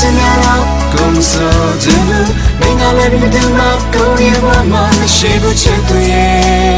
send her out Come so to you May not let you do not go near my mind She go check to you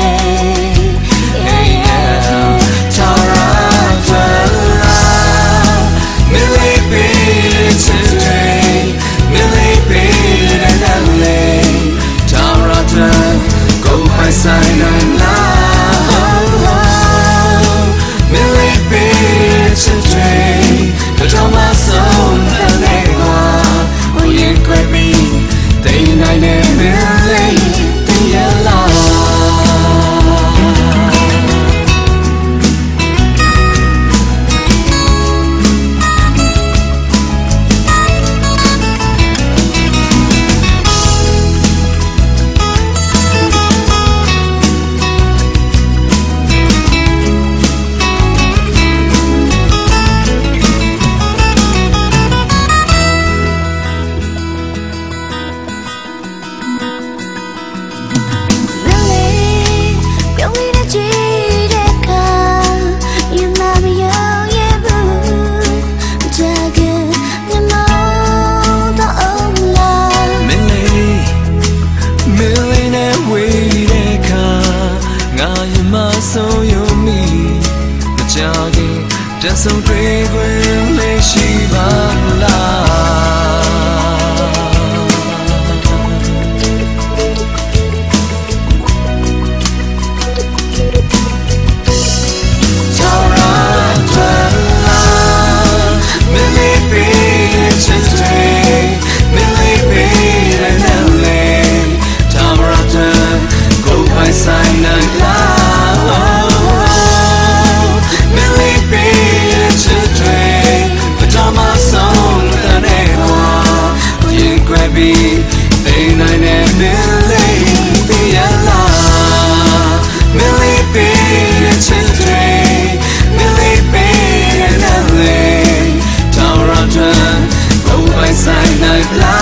သည်တိမ်နိုင်တဲ့မင်းလေးပြရလာမင်းလေးပြတဲ့ချင်းတွေမင်းလေးပြတဲ့နာလေးတောင်ရံဘုံပိုင်ဆိုင်နိုင်လား